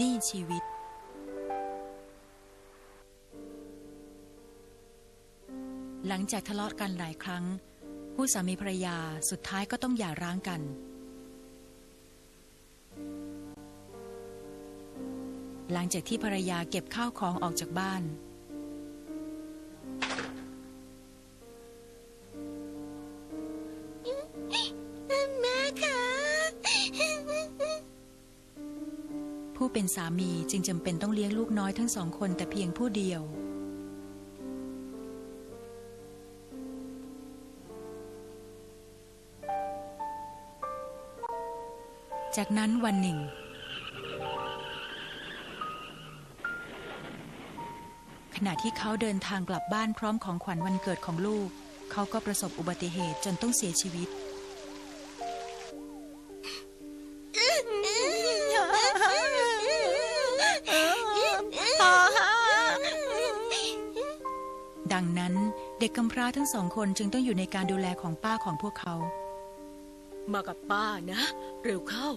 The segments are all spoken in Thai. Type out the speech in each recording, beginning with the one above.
นี่ชีวิต หลังจากทะเลาะกันหลายครั้ง ผู้สามีภรรยาสุดท้ายก็ต้องหย่าร้างกัน หลังจากที่ภรรยาเก็บข้าวของออกจากบ้าน ผู้เป็นสามีจึงจำเป็นต้องเลี้ยงลูกน้อยทั้งสองคนแต่เพียงผู้เดียว จากนั้นวันหนึ่ง ขณะที่เขาเดินทางกลับบ้านพร้อมของขวัญวันเกิดของลูก เขาก็ประสบอุบัติเหตุจนต้องเสียชีวิต ดังนั้นเด็กกำพร้าทั้งสองคนจึงต้องอยู่ในการดูแลของป้าของพวกเขา มากับป้านะ เร็วเข้า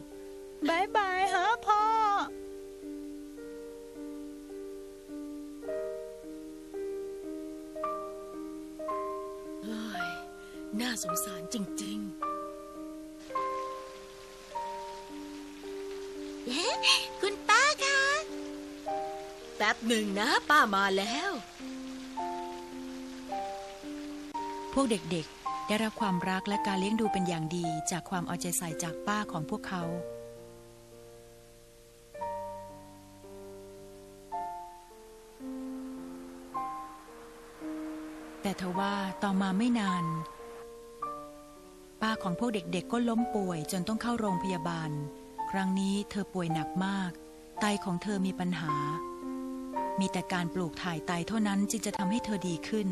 บายบายฮะพ่อ เฮ้ย น่าสงสารจริงคุณป้าคะ ๆ แป๊บหนึ่งนะ ป้ามาแล้ว วกเด็กๆ ได้รับความรักและการเลี้ยงดูเป็นอย่างดีจากความเอาใจใส่จากป้าของพวกเขา แต่ทว่าต่อมาไม่นาน ป้าของพวกเด็กๆ ก็ล้มป่วยจนต้องเข้าโรงพยาบาล ครั้งนี้เธอป่วยหนักมาก ไตของเธอมีปัญหา มีแต่การปลูกถ่ายไตเท่านั้นจึงจะทำให้เธอดีขึ้น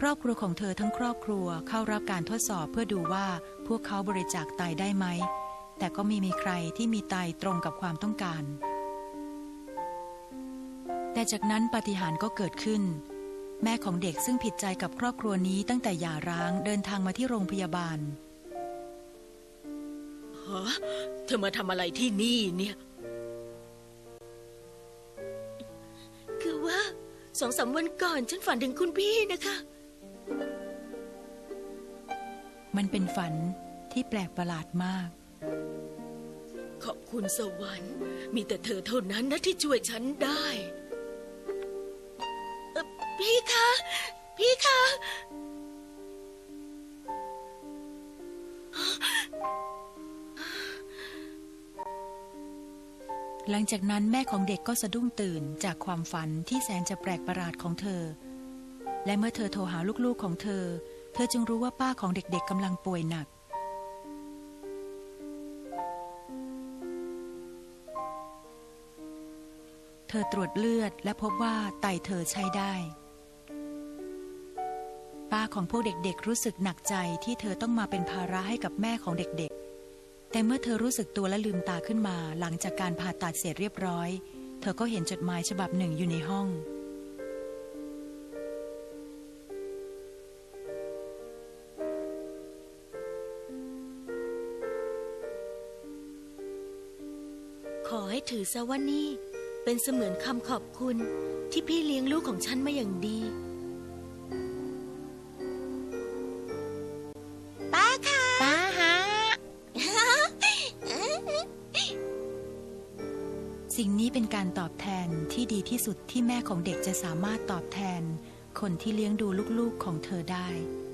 ครอบครัวของเธอทั้งครอบครัวเข้ารับการทดสอบเพื่อดูว่าพวกเขาบริจาคไตได้ไหม แต่ก็ไม่มีใครที่มีไตตรงกับความต้องการ แต่จากนั้นปาฏิหาริย์ก็เกิดขึ้น แม่ของเด็กซึ่งผิดใจกับครอบครัวนี้ตั้งแต่หย่าร้างเดินทางมาที่โรงพยาบาลฮะเธอมาทำอะไรที่นี่เนี่ย คือว่าสองสามวันก่อนฉันฝันถึงคุณพี่นะคะ มันเป็นฝันที่แปลกประหลาดมาก ขอบคุณสวรรค์ มีแต่เธอเท่านั้นนะที่ช่วยฉันได้เอ่อพี่คะ พี่คะ หลังจากนั้นแม่ของเด็กก็สะดุ้งตื่นจากความฝันที่แสนจะแปลกประหลาดของเธอ และเมื่อเธอโทรหาลูกๆของเธอ เธอจึงรู้ว่าป้าของเด็กๆกำลังป่วยหนัก เธอตรวจเลือดและพบว่าไตเธอใช้ได้ ป้าของพวกเด็กๆรู้สึกหนักใจที่เธอต้องมาเป็นภาระให้กับแม่ของเด็กๆ แต่เมื่อเธอรู้สึกตัวและลืมตาขึ้นมาหลังจากการผ่าตัดเสร็จเรียบร้อย เธอก็เห็นจดหมายฉบับหนึ่งอยู่ในห้อง ให้ถือซะว่านี่ เป็นเสมือนคำขอบคุณที่พี่เลี้ยงลูกของฉันมาอย่างดี ป้าคะป้าฮะ สิ่งนี้เป็นการตอบแทนที่ดีที่สุดที่แม่ของเด็กจะสามารถตอบแทน คนที่เลี้ยงดูลูกๆของเธอได้ป